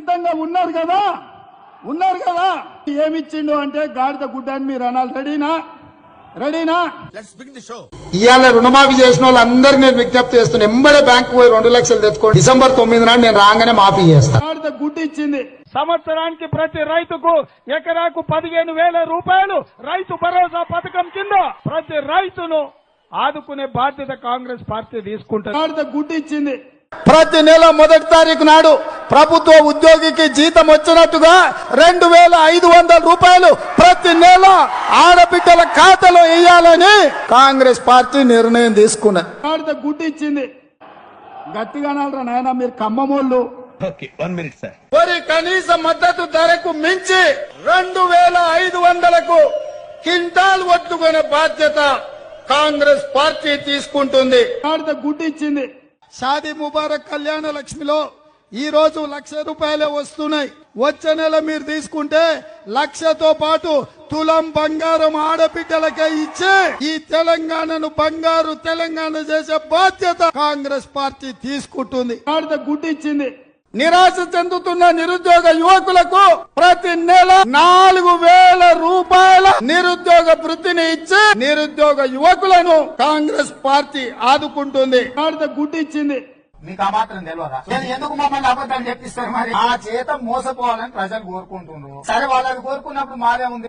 సిద్ధంగా ఉన్నారు కదా? ఉన్నారు కదా? ఏమిచ్చిండు అంటే గాడిద గుడ్డ అని మీరు అనాలి. రెడీనా? రెడీనా? ఇవాళ రుణమాఫీ చేసిన వాళ్ళందరికీ నేను విజ్ఞప్తి చేస్తున్నా. ఎంబడే బ్యాంకు పోయి రెండు లక్షలు తెచ్చుకోండి. డిసెంబర్ తొమ్మిది నాడు నేను రాగానే మాఫీ చేస్తాను గాడిద గుడ్డ ఇచ్చింది సంవత్సరానికి ప్రతి రైతుకు ఎకరాకు పదిహేను వేల రూపాయలు రైతు భరోసా పథకం కింద ప్రతి రైతును ఆదుకునే బాధ్యత కాంగ్రెస్ పార్టీ తీసుకుంటుంది. గాడిద గుడ్డ ఇచ్చింది ప్రతి నెల మొదటి తారీఖు నాడు ప్రభుత్వ ఉద్యోగికి జీతం వచ్చినట్టుగా రెండు వేల ఐదు వందల రూపాయలు ప్రతి నెల ఆడబిడ్డల ఖాతాలో వేయాలని కాంగ్రెస్ పార్టీ నిర్ణయం తీసుకున్నది. గుడ్డ ఇచ్చింది గట్టిగా నాయన మీరు సార్. వరి కనీస మద్దతు ధరకు మించి రెండు వేల ఐదు వందలకు కింటాల్ ఒట్టుకునే బాధ్యత కాంగ్రెస్ పార్టీ తీసుకుంటుంది. గాడిద గుడ్డ ఇచ్చింది షాదీ ముబారక్ కళ్యాణ లక్ష్మిలో ఈ రోజు లక్ష రూపాయలే వస్తున్నాయి. వచ్చే నెల మీరు తీసుకుంటే లక్షతో పాటు తులం బంగారం ఆడబిడ్డలకే ఇచ్చే ఈ తెలంగాణను బంగారు తెలంగాణ చేసే బాధ్యత కాంగ్రెస్ పార్టీ తీసుకుంటుంది. గాడిద గుడ్డ ఇచ్చింది నిరాశ చెందుతున్న నిరుద్యోగ యువకులకు ప్రతి నెల నాలుగు వేల రూపాయల నిరుద్యోగ వృత్తిని ఇచ్చి నిరుద్యోగ యువకులను కాంగ్రెస్ పార్టీ ఆదుకుంటుంది. గాడిద గుడ్డ ఇచ్చింది మీకు ఆ మాత్రం తెలియదా నేను ఎందుకు మమ్మల్ని అబద్ధాలు చెప్పిస్తారు మరి? ఆ చేత మోసపోవాలని ప్రజలు కోరుకుంటున్నారు. సరే వాళ్ళకి కోరుకున్నప్పుడు మాదే ఉంది.